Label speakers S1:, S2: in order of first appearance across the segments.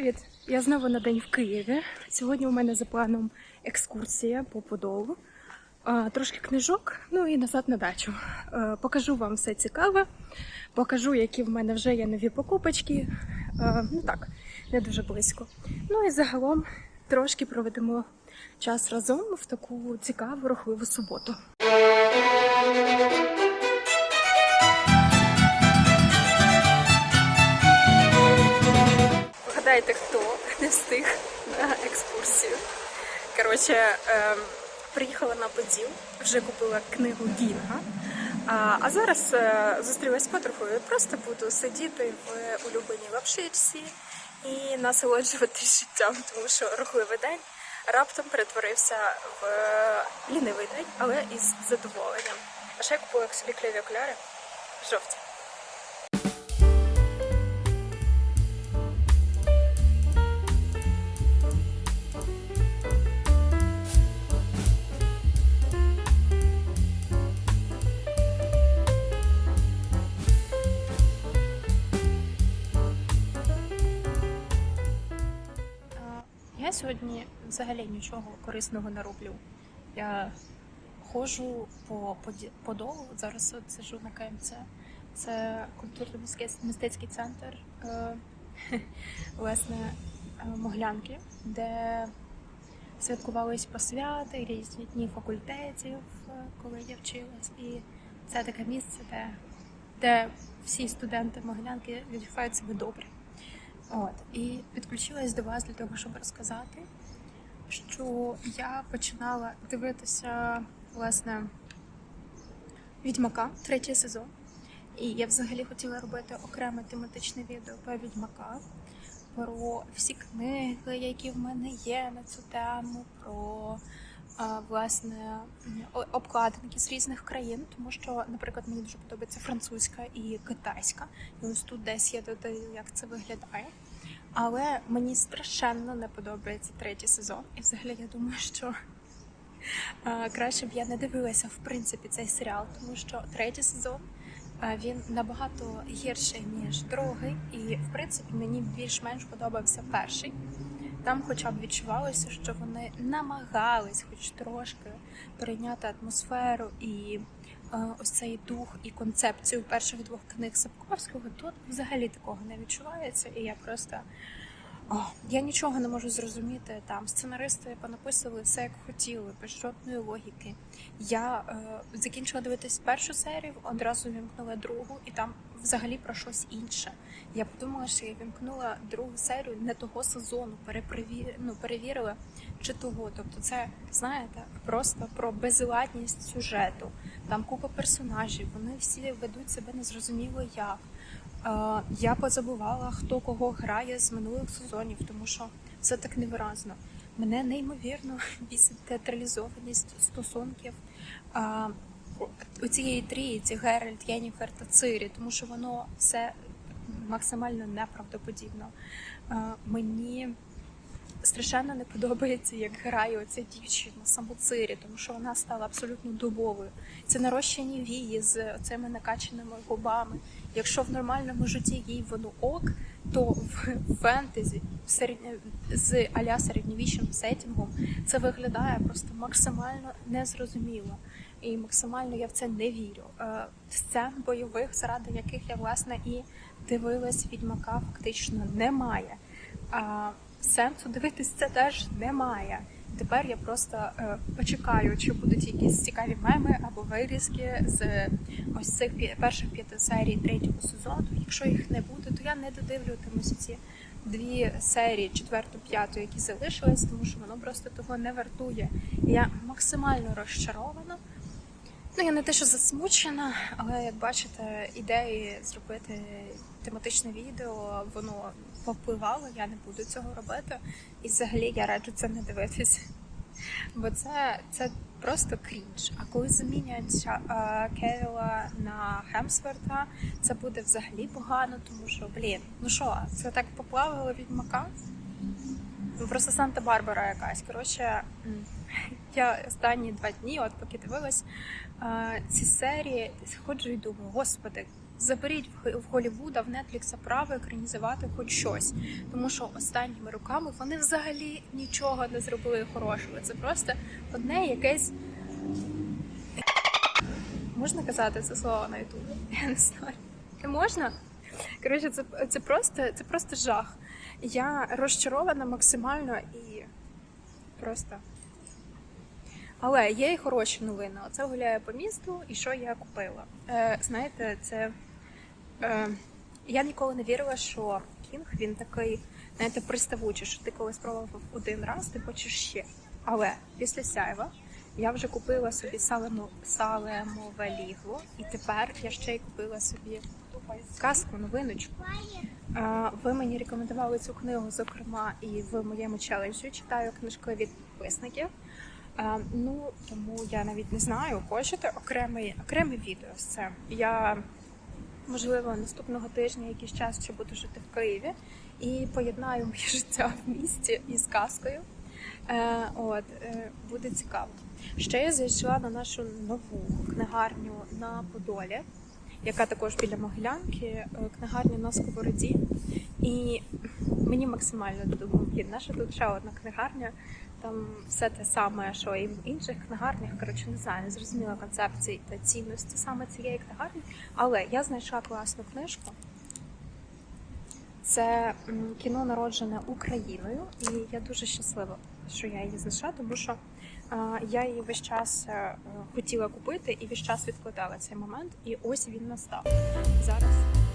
S1: привіт! Я знову на день в Києві. Сьогодні у мене за планом екскурсія по Подолу. Трошки книжок, ну і назад на дачу. Покажу вам все цікаве, покажу, які в мене вже є нові покупочки. Ну так, не дуже близько. Ну і загалом трошки проведемо час разом в таку цікаву рухливу суботу. Вгадайте, хто не встиг на екскурсію. Коротше, ем, приїхала на Поділ, вже купила книгу Гінга. А, зараз е, зустрілась з подругою. Просто буду сидіти в улюбленій лапшичці і насолоджуватись життям, тому що рухливий день раптом перетворився в е, лінивий день, але із задоволенням. А ще я купила собі клеві окуляри жовті. Взагалі нічого корисного не роблю. Я ходжу по Подолу, зараз от сиджу на КМЦ. Це культурно-мистецький центр е, власне е, Моглянки, де святкувались посвяти, різні дні факультетів, е, коли я вчилась. І це таке місце, де, де всі студенти Могилянки відчувають себе добре. От і підключилась до вас для того, щоб розказати, що я починала дивитися власне Відьмака, третій сезон. І я взагалі хотіла робити окреме тематичне відео про Відьмака, про всі книги, які в мене є на цю тему, про власне обкладинки з різних країн, тому що, наприклад, мені дуже подобається французька і китайська. І ось тут десь я додаю, як це виглядає. Але мені страшенно не подобається третій сезон. І взагалі я думаю, що а, краще б я не дивилася в принципі цей серіал, тому що третій сезон а, він набагато гірший ніж другий, і в принципі мені більш-менш подобався перший. Там, хоча б відчувалося, що вони намагались, хоч трошки, перейняти атмосферу і е, ось цей дух і концепцію перших двох книг Сапковського. Тут взагалі такого не відчувається, і я просто о, я нічого не можу зрозуміти. Там сценаристи понаписували все як хотіли, без жодної логіки. Я е, закінчила дивитись першу серію, одразу вімкнула другу, і там взагалі про щось інше. Я подумала, що я вімкнула другу серію не того сезону, перепровір... ну, перевірила чи того. Тобто, це знаєте, просто про безладність сюжету. Там купа персонажів, вони всі ведуть себе незрозуміло як. Я позабувала, хто кого грає з минулих сезонів, тому що це так невиразно. Мене неймовірно бісить театралізованість стосунків у цієї трійці Геральт, Єніфер та Цири, тому що воно все максимально неправдоподібно. Мені страшенно не подобається, як грає оця дівчина саму Цирі, тому що вона стала абсолютно дубовою. Це нарощені вії з цими накачаними губами. Якщо в нормальному житті їй воно ок, то в фентезі в з аля середньовічним сетінгом це виглядає просто максимально незрозуміло. І максимально я в це не вірю. Е, Сцен бойових, заради яких я власне і дивилась відьмака, фактично немає. А сенсу дивитись це теж немає. Тепер я просто е, почекаю, чи будуть якісь цікаві меми або вирізки з ось цих перших п'яти серій третього сезону. Якщо їх не буде, то я не додивлюватимуся ці дві серії, четверту, п'яту, які залишились, тому що воно просто того не вартує. Я максимально розчарована. Ну, я не те, що засмучена, але як бачите, ідеї зробити тематичне відео, воно попливало, я не буду цього робити. І взагалі я раджу це не дивитися. Бо це, це просто крінж. А коли замінять е, Кевіла на Хемсворта, це буде взагалі погано, тому що, блін, ну що, це так поплавило відьмака? Ну, Просто Санта-Барбара якась. Коротше, я останні два дні, от поки дивилась е, ці серії, ходжу і думаю, господи, заберіть в Голлівуда, в Нетфлікса право екранізувати хоч щось. Тому що останніми роками вони взагалі нічого не зробили хорошого. Це просто одне якесь. Можна казати це слово на Ютубі? Я не знаю. Не можна? Коротше, це, це, просто, це просто жах. Я розчарована максимально і просто. Але є і хороші новини. Оце гуляє по місту, і що я купила. Е, знаєте, це. Е, я ніколи не вірила, що кінг він такий, знаєте, приставучий, що ти коли спробував один раз, ти хочеш ще. Але після сяйва я вже купила собі салему, салемове лігло, і тепер я ще й купила собі казку, новиночку. Е, Ви мені рекомендували цю книгу, зокрема, і в моєму челенджі читаю книжки від підписників. Е, Ну тому я навіть не знаю, хочете окреме, окреме відео з цим. Я можливо наступного тижня якийсь час ще буду жити в Києві і поєднаю моє життя в місті із казкою. Е, от е, буде цікаво. Ще я зайшла на нашу нову книгарню на Подолі, яка також біля Могилянки, е, книгарня на Сковороді. І мені максимально блін, наша тут ще одна книгарня. Там все те саме, що і в інших книгарнях. Коротше, не знаю, не зрозуміла концепції та цінності саме цієї книгарні. Але я знайшла класну книжку. Це кіно народжене Україною, і я дуже щаслива, що я її знайшла, тому що я її весь час е, хотіла купити і весь час відкладала цей момент. І ось він настав зараз.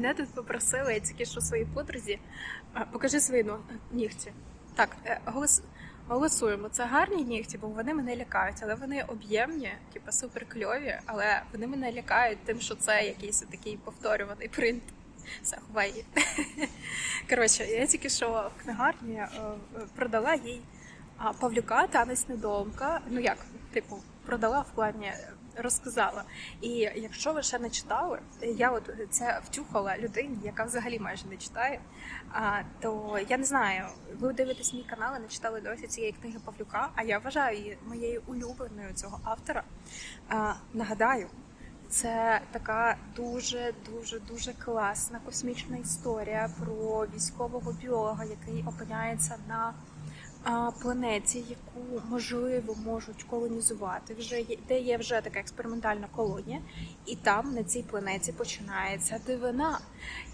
S1: Мене тут попросили, я тільки що своїй подрузі. Покажи свої нігті. Так, е, голос, голосуємо. Це гарні нігті, бо вони мене лякають, але вони об'ємні, типу супер кльові, але вони мене лякають тим, що це якийсь такий повторюваний принт. Все, ховай. Коротше, я тільки що в книгарні е, продала їй Павлюка танець недоумка. Ну як, типу, продала в плані розказала. І якщо ви ще не читали, я от це втюхала людині, яка взагалі майже не читає. А, то я не знаю, ви дивитесь мій канал і не читали досі цієї книги Павлюка, а я вважаю її моєю улюбленою цього автора. А, нагадаю. Це така дуже дуже дуже класна космічна історія про військового біолога, який опиняється на планеті, яку можливо можуть колонізувати. Вже де є вже така експериментальна колонія, і там на цій планеті починається дивина.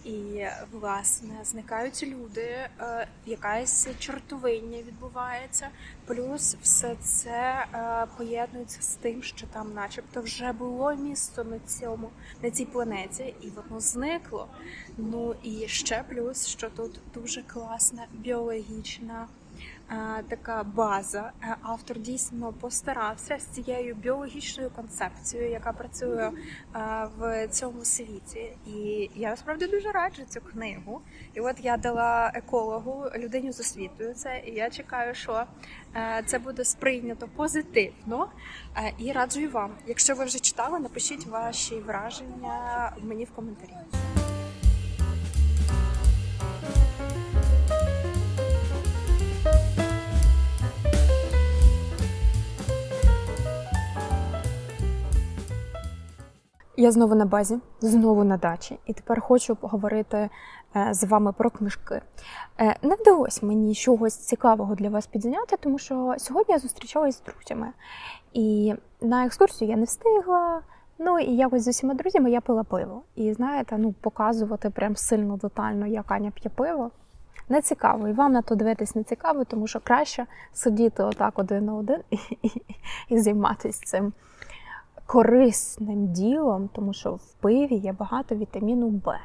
S1: І власне зникають люди, е, якась чортовиння відбувається. Плюс все це е, поєднується з тим, що там, начебто, вже було місто на цьому на цій планеті, і воно зникло. Ну і ще плюс, що тут дуже класна біологічна. Е, Така база. Е, Автор дійсно постарався з цією біологічною концепцією, яка працює е, в цьому світі. І я насправді дуже раджу цю книгу. І от я дала екологу людині з освітою це, і я чекаю, що це буде сприйнято позитивно. І раджу вам. Якщо ви вже читали, напишіть ваші враження мені в коментарі. Я знову на базі, знову на дачі, і тепер хочу поговорити е, з вами про книжки. Е, Не вдалося мені чогось цікавого для вас підзняти, тому що сьогодні я зустрічалась з друзями. І на екскурсію я не встигла. Ну і якось з усіма друзями я пила пиво. І знаєте, ну показувати прям сильно детально, як Аня п'є пиво. Не цікаво, і вам на то дивитись не цікаво, тому що краще сидіти отак один на один і, і, і займатися цим корисним ділом, тому що в пиві є багато вітаміну Б.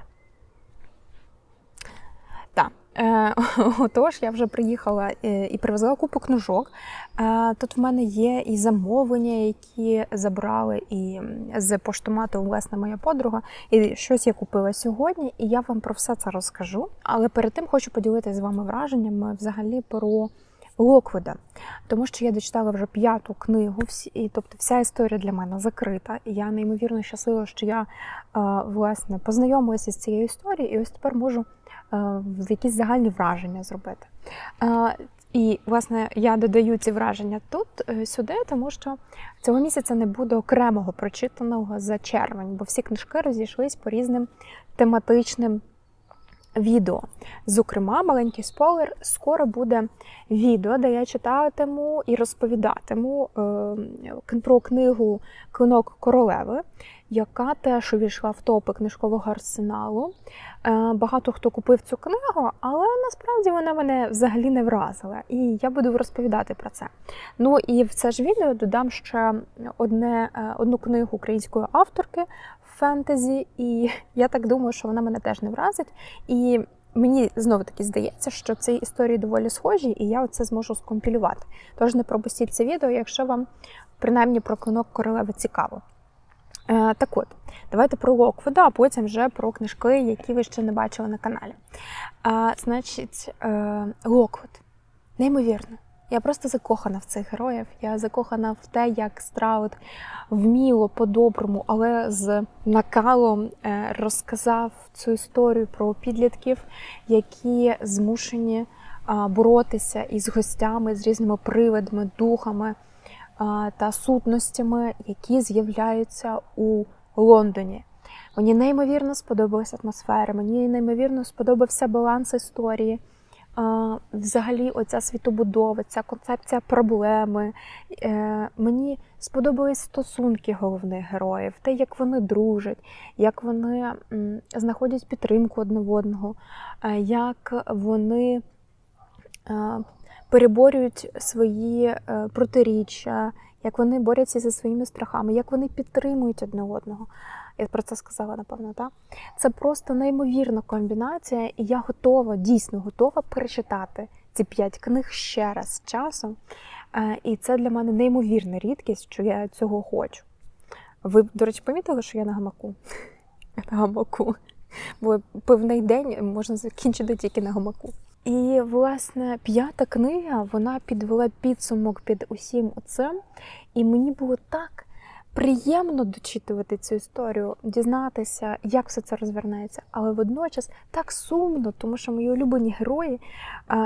S1: Так, Е, Отож, я вже приїхала е, і привезла купу книжок. Е, Тут в мене є і замовлення, які забрали, і з поштомату, власне, моя подруга. І щось я купила сьогодні, і я вам про все це розкажу. Але перед тим хочу поділитися з вами враженнями взагалі про Локвуда, тому що я дочитала вже п'яту книгу, і тобто вся історія для мене закрита. І я неймовірно щаслива, що я е, власне познайомилася з цією історією, і ось тепер можу е, якісь загальні враження зробити. Е, І, власне, я додаю ці враження тут сюди, тому що цього місяця не буде окремого прочитаного за червень, бо всі книжки розійшлись по різним тематичним відео. Зокрема, маленький спойлер, скоро буде відео, де я читатиму і розповідатиму е, про книгу Клинок королеви, яка теж увійшла в топи книжкового арсеналу. Е, Багато хто купив цю книгу, але насправді вона мене взагалі не вразила. І я буду розповідати про це. Ну і в це ж відео додам ще одне, е, одну книгу української авторки фентезі, і я так думаю, що вона мене теж не вразить. І мені знову таки здається, що ці історії доволі схожі, і я це зможу скомпілювати. Тож не пропустіть це відео, якщо вам принаймні про клинок королеви цікаво. Е, так от, давайте про Локвуда, а потім вже про книжки, які ви ще не бачили на каналі. А, значить, е, Локвуд. Неймовірно. Я просто закохана в цих героїв. Я закохана в те, як Страут вміло по-доброму, але з накалом е, розказав цю історію про підлітків, які змушені боротися із гостями, з різними привидами, духами та сутностями, які з'являються у Лондоні. Мені неймовірно сподобалася атмосфера, мені неймовірно сподобався баланс історії. Взагалі, оця світобудова, ця концепція проблеми. Е, Мені сподобались стосунки головних героїв, те, як вони дружать, як вони знаходять підтримку одне в одного, е, як вони е, переборюють свої протиріччя, як вони борються зі своїми страхами, як вони підтримують одне одного. Я про це сказала, напевно, так? Це просто неймовірна комбінація, і я готова, дійсно готова перечитати ці п'ять книг ще раз з часом. Е, І це для мене неймовірна рідкість, що я цього хочу. Ви, до речі, помітили, що я на гамаку? На гамаку. Бо певний день можна закінчити тільки на гамаку. І, власне, п'ята книга вона підвела підсумок під усім оцим. І мені було так приємно дочитувати цю історію, дізнатися, як все це розвернеться, але водночас так сумно, тому що мої улюблені герої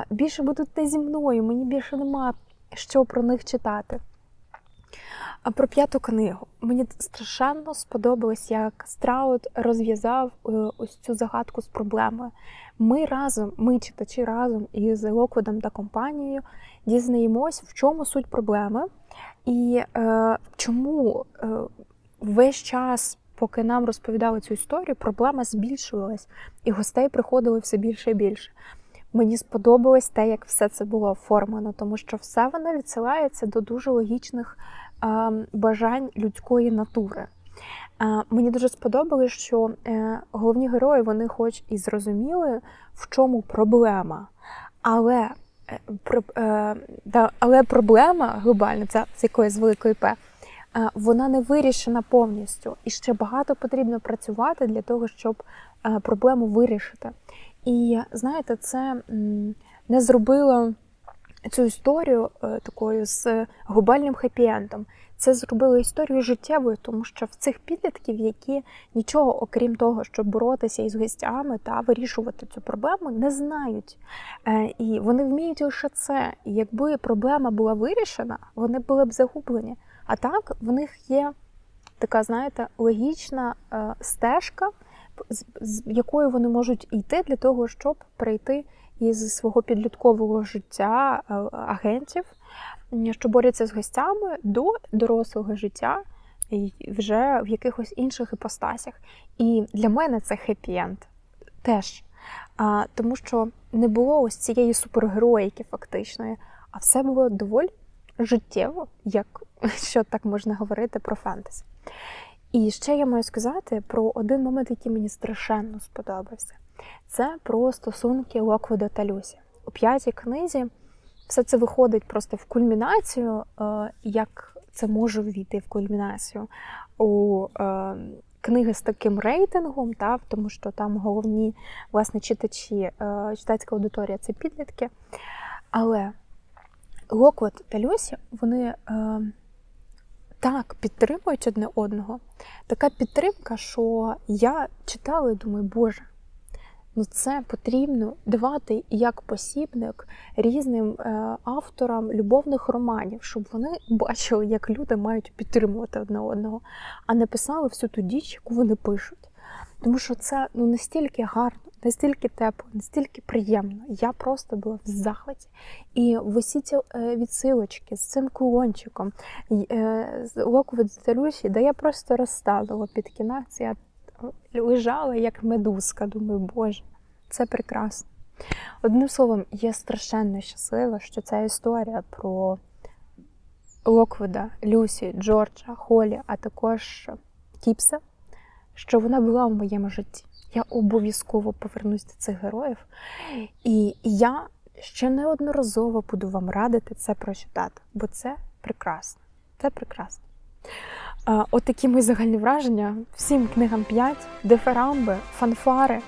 S1: більше будуть не зі мною, мені більше нема що про них читати. А про п'яту книгу мені страшенно сподобалось, як Страут розв'язав е, ось цю загадку з проблемою. Ми разом, ми читачі разом із Локвудом та компанією дізнаємось, в чому суть проблеми, і е, чому е, весь час, поки нам розповідали цю історію, проблема збільшувалась, і гостей приходило все більше і більше. Мені сподобалось те, як все це було оформлено, тому що все воно відсилається до дуже логічних бажань людської натури. Мені дуже сподобалось, що е, головні герої вони хоч і зрозуміли, в чому проблема, але Е, е, але проблема глобальна, ця з якої з великої П, вона не вирішена повністю. І ще багато потрібно працювати для того, щоб проблему вирішити. І знаєте, це не зробило цю історію е, такою з глобальним хеппі-ендом. Це зробило історію життєвою, тому що в цих підлітків, які нічого, окрім того, щоб боротися із гостями та вирішувати цю проблему, не знають. Е, І вони вміють лише це. І якби проблема була вирішена, вони були б загублені. А так в них є така, знаєте, логічна е, стежка, з, з якою вони можуть йти для того, щоб прийти із свого підліткового життя е, агентів, що борються з гостями до дорослого життя вже в якихось інших іпостасях. І для мене це хеппі-енд теж. Тому що не було ось цієї супергероїки фактичної, а все було доволі життєво, як що так можна говорити про фентезі. І ще я маю сказати про один момент, який мені страшенно сподобався. Це про стосунки Локвуда та Люсі. У п'ятій книзі все це виходить просто в кульмінацію, е, як це може ввійти в кульмінацію у е, книги з таким рейтингом, та, тому що там головні власне читачі, е, читацька аудиторія це підлітки. Але Локвуд та Люсі, вони так підтримують одне одного. Така підтримка, що я читала і думаю, Боже, ну це потрібно давати як посібник різним е, авторам любовних романів, щоб вони бачили, як люди мають підтримувати одне одного, а не писали всю ту діч, яку вони пишуть. Тому що це ну настільки гарно, настільки тепло, настільки приємно. Я просто була в захваті. І в усі ці е, відсилочки з цим кулончиком, е, з з Люсі, де я просто розставила під кінець. Я лежала як медузка. Думаю, боже, це прекрасно. Одним словом, я страшенно щаслива, що ця історія про Локвуда, Люсі, Джорджа, Холі, а також Кіпса, що вона була в моєму житті. Я обов'язково повернусь до цих героїв. І я ще неодноразово буду вам радити це прочитати, бо це прекрасно. Це прекрасно. От такі мої загальні враження. Всім книгам 5, дифирамби, фанфари.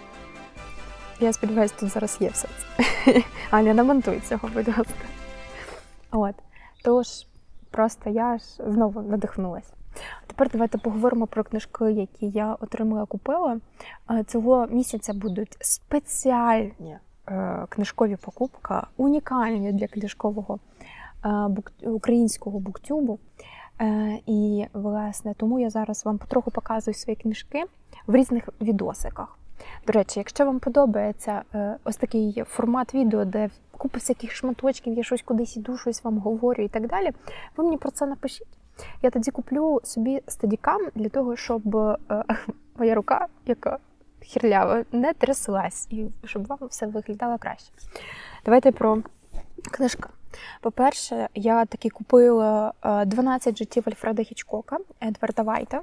S1: Я сподіваюся, тут зараз є все це. Аня, намонтуй цього, будь ласка. От. Тож, просто я ж знову надихнулася. Тепер давайте поговоримо про книжки, які я отримала купила. Е, Цього місяця будуть спеціальні е, книжкові покупки, унікальні для книжкового е, українського буктюбу. І, власне, тому я зараз вам потроху показую свої книжки в різних відосиках. До речі, якщо вам подобається ось такий формат відео, де купа всяких шматочків, я щось кудись іду, щось вам говорю і так далі, ви мені про це напишіть. Я тоді куплю собі стадікам для того, щоб е, моя рука, яка хірлява, не тряслась, і щоб вам все виглядало краще. Давайте про книжка. По-перше, я таки купила е, 12 життів Альфреда Хічкока Едварда Вайта.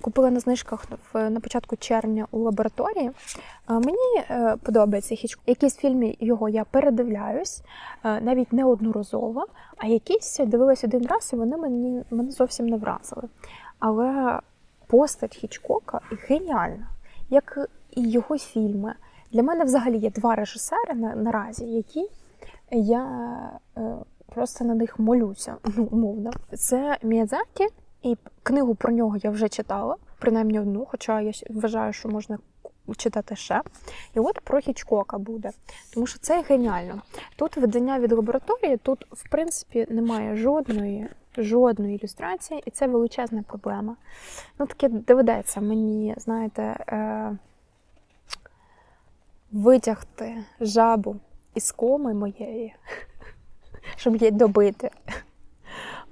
S1: Купила на знижках на початку червня у лабораторії. Мені е, подобається Хічкок. Якісь фільми його я передивляюсь, е, навіть неодноразово, а якісь дивилась один раз, і вони мені, мене зовсім не вразили. Але постать Хічкока геніальна, як і його фільми. Для мене взагалі є два режисери на, наразі, які я е, просто на них молюся, ну, умовно. Це Міядзакі, і книгу про нього я вже читала, принаймні одну, хоча я вважаю, що можна читати ще. І от про Хічкока буде, тому що це геніально. Тут видання від лабораторії, тут, в принципі, немає жодної. Жодної ілюстрації, і це величезна проблема. Ну, таке доведеться мені, знаєте, е, витягти жабу із коми моєї, щоб її добити.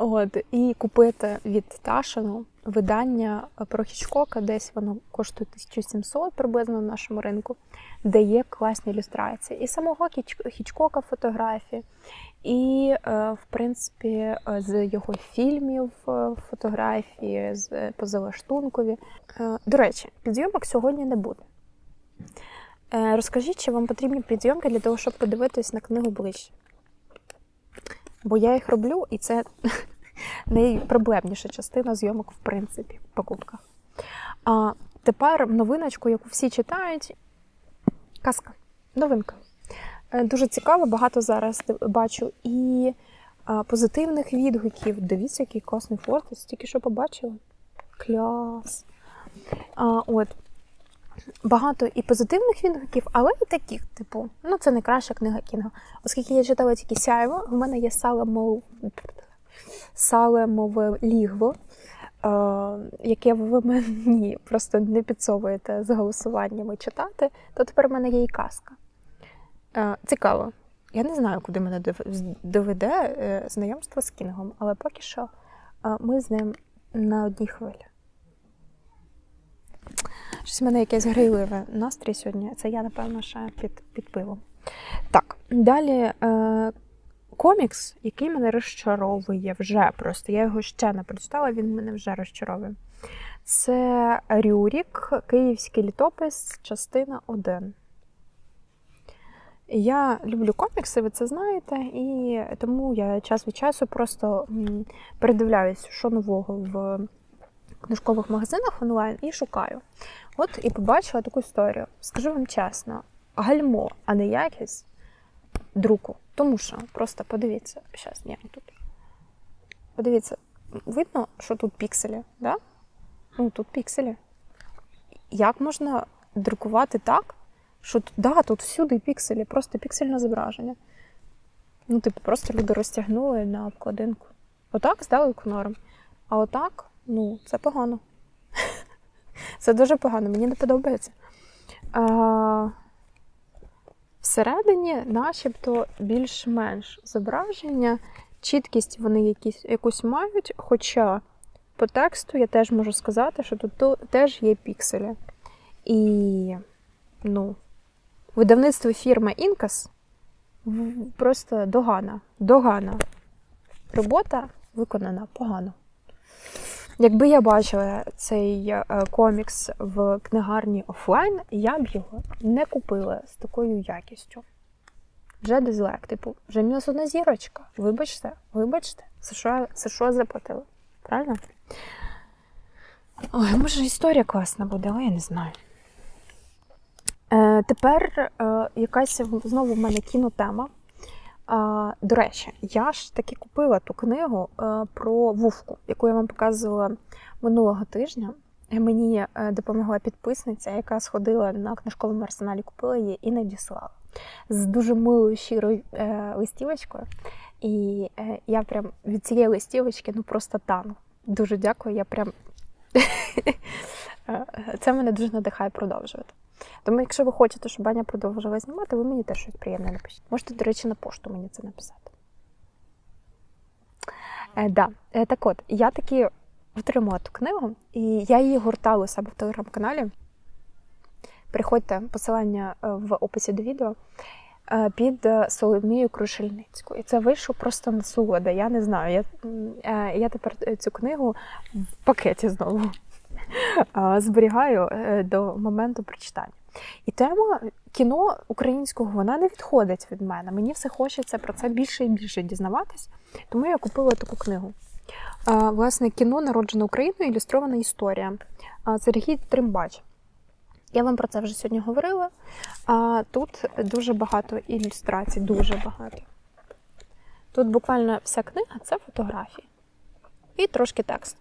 S1: От, і купити від Ташину видання про Хічкока, десь воно коштує 1700 приблизно на нашому ринку, де є класні ілюстрації. І самого Хіч- Хічкока фотографії, і, е, в принципі, е, з його фільмів е, фотографії, з е, позалаштункові. Е, До речі, підйомок сьогодні не буде. Е, Розкажіть, чи вам потрібні підйомки для того, щоб подивитись на книгу ближче? Бо я їх роблю, і це найпроблемніша частина зйомок, в принципі, в покупках. А тепер новиночку, яку всі читають. Казка. Новинка. Е, Дуже цікаво, багато зараз бачу і позитивних відгуків. Дивіться, який класний фортець, тільки що побачила. Кляс. А, от. Багато і позитивних відгуків, але і таких, типу, ну це не краща книга Кінга. Оскільки я читала тільки сяйво, в мене є салемов... салемове лігво, е, яке ви мені просто не підсовуєте з голосуваннями читати, то тепер в мене є і казка. Е, цікаво. Я не знаю, куди мене доведе е, знайомство з Кінгом, але поки що ми з ним на одній хвилі. Щось в мене якесь грайливе настрій сьогодні. Це я, напевно, ще під, під пивом. Так, далі е, комікс, який мене розчаровує вже просто. Я його ще не прочитала, він мене вже розчаровує.
S2: Це Рюрік, Київський літопис, частина 1. Я люблю комікси, ви це знаєте, і тому я час від часу просто передивляюсь, що нового в книжкових магазинах онлайн і шукаю. От і побачила таку історію. Скажу вам чесно, гальмо, а не якість друку. Тому що просто подивіться, зараз ні, тут. Подивіться, видно, що тут пікселі, да? Ну, тут пікселі. Як можна друкувати так, що да, тут всюди пікселі, просто піксельне зображення. Ну, типу, просто люди розтягнули на обкладинку. Отак здалеку норм. А отак, ну, це погано. Це дуже погано, мені не подобається. Всередині, начебто, більш-менш зображення, чіткість вони якісь, якусь мають, хоча по тексту я теж можу сказати, що тут теж є пікселі. І, ну, видавництво фірми Інкас просто догана. Догана. Робота виконана погано. Якби я бачила цей е, комікс в книгарні офлайн, я б його не купила з такою якістю. Вже дизлайк, типу, вже мінус одна зірочка. Вибачте, вибачте, за що, за що заплатили? Правильно? Ой, може, історія класна буде, але я не знаю. Е, тепер е, якась знову в мене кінотема. До речі, я ж таки купила ту книгу е, про Вовку, яку я вам показувала минулого тижня. Е, Мені е, допомогла підписниця, яка сходила на книжковому арсеналі, купила її і надіслала з дуже милою щирою листівочкою. І я прям від цієї листівочки ну просто тану. Дуже дякую. Я прям це мене дуже надихає продовжувати. Тому, якщо ви хочете, щоб Аня продовжила знімати, ви мені теж щось приємне напишіть. Можете, до речі, на пошту мені це написати. Е, да. е, так от, я таки отримала ту книгу, і я її гуртала у себе в телеграм-каналі. Переходьте посилання е, в описі до відео е, під е, Соломією Крушельницькою. І це вийшло просто насолода. Я не знаю. Я, я тепер цю книгу в пакеті знову зберігаю е, до моменту прочитання. І тема кіно українського вона не відходить від мене. Мені все хочеться про це більше і більше дізнаватись, тому я купила таку книгу. Власне, кіно народжено Україною, ілюстрована історія. Сергій Тримбач. Я вам про це вже сьогодні говорила. Тут дуже багато ілюстрацій, дуже багато. Тут буквально вся книга це фотографії і трошки текст.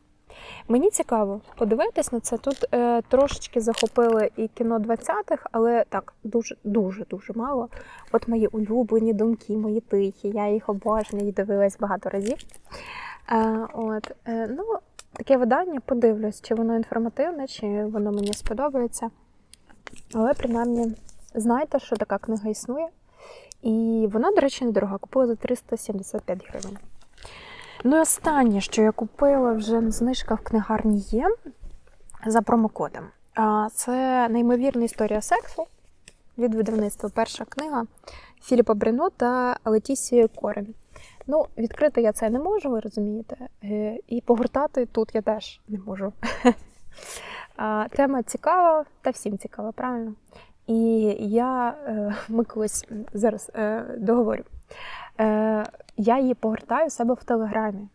S2: Мені цікаво подивитись на це. Тут е, трошечки захопили і кіно 20-х, але так, дуже, дуже, дуже мало. От мої улюблені думки, мої тихі. Я їх обожнюю і дивилась багато разів. Е, от, е, ну, таке видання, подивлюсь, чи воно інформативне, чи воно мені сподобається. Але принаймні знайте, що така книга існує. І вона, до речі, недорога. Купила за 375 гривень. Ну і останнє, що я купила вже знижка в книгарні є за промокодом. Це неймовірна історія сексу від видавництва перша книга Філіпа Брено та Летісії Корен. Ну, відкрити я це не можу, ви розумієте. Е, І погортати тут я теж не можу. Тема цікава, та всім цікава, правильно? І я е, ми колись зараз е, договорю. Е, я її погортаю себе в телеграмі.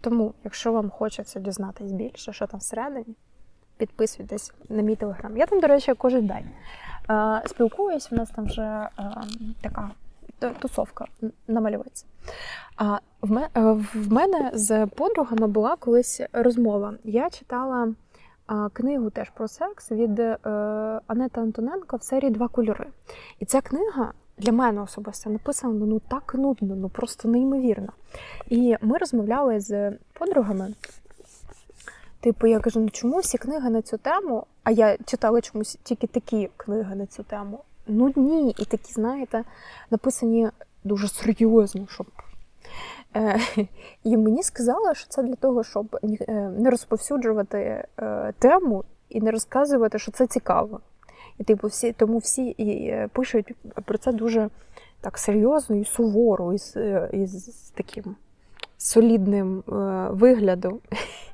S2: Тому, якщо вам хочеться дізнатись більше, що там всередині, підписуйтесь на мій телеграм. Я там, до речі, кожен день е, спілкуюсь, у нас там вже е, така тусовка намалюється. А е, в мене з подругами була колись розмова. Я читала книгу теж про секс від е, Анети Антоненко в серії Два кольори. І ця книга для мене особисто написана ну так нудно, ну просто неймовірно. І ми розмовляли з подругами. Типу, я кажу, ну чому всі книги на цю тему? А я читала чомусь тільки такі книги на цю тему. Нудні і такі, знаєте, написані дуже серйозно, щоб. Е, і мені сказали, що це для того, щоб е, не розповсюджувати е, тему і не розказувати, що це цікаво. І типу, всі, тому всі і е, пишуть про це дуже так серйозно і суворо, і з, е, і з таким солідним е, виглядом.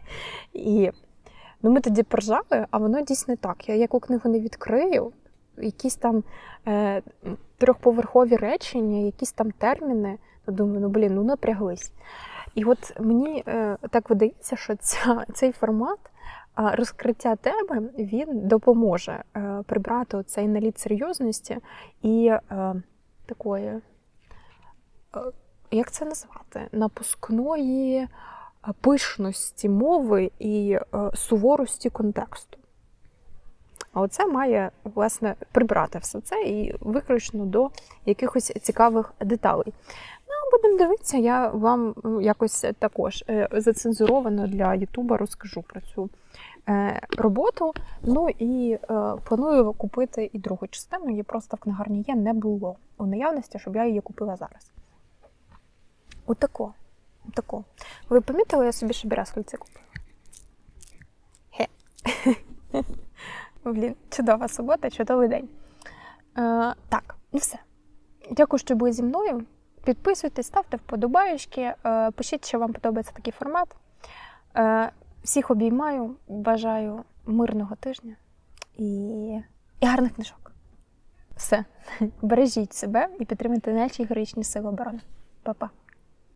S2: І Ну, ми тоді поржали, а воно дійсно так. Я яку книгу не відкрию, якісь там е, трьохповерхові речення, якісь там терміни, то думаю, ну блін, ну напряглись. І от мені е, так видається, що ця, цей формат розкриття теми він допоможе е, прибрати цей наліт серйозності і е, такої, е, як це назвати, напускної пишності мови і суворості контексту. А оце має власне прибрати все це і виключно до якихось цікавих деталей. Ну, будемо дивитися, я вам якось також зацензуровано для Ютуба розкажу про цю роботу. Ну і е, планую купити і другу частину. Її просто в книгарні є, не було у наявності, щоб я її купила зараз. Отако. Отако. Ви помітили, я собі ще брязкальці купила? Хе. Блін, чудова субота, чудовий день. Е, так, ну все. Дякую, що були зі мною. Підписуйтесь, ставте вподобаєчки, е, пишіть, що вам подобається такий формат. Е, всіх обіймаю, бажаю мирного тижня і, і гарних книжок. Все. Бережіть себе і підтримуйте наші героїчні сили оборони. Па-па.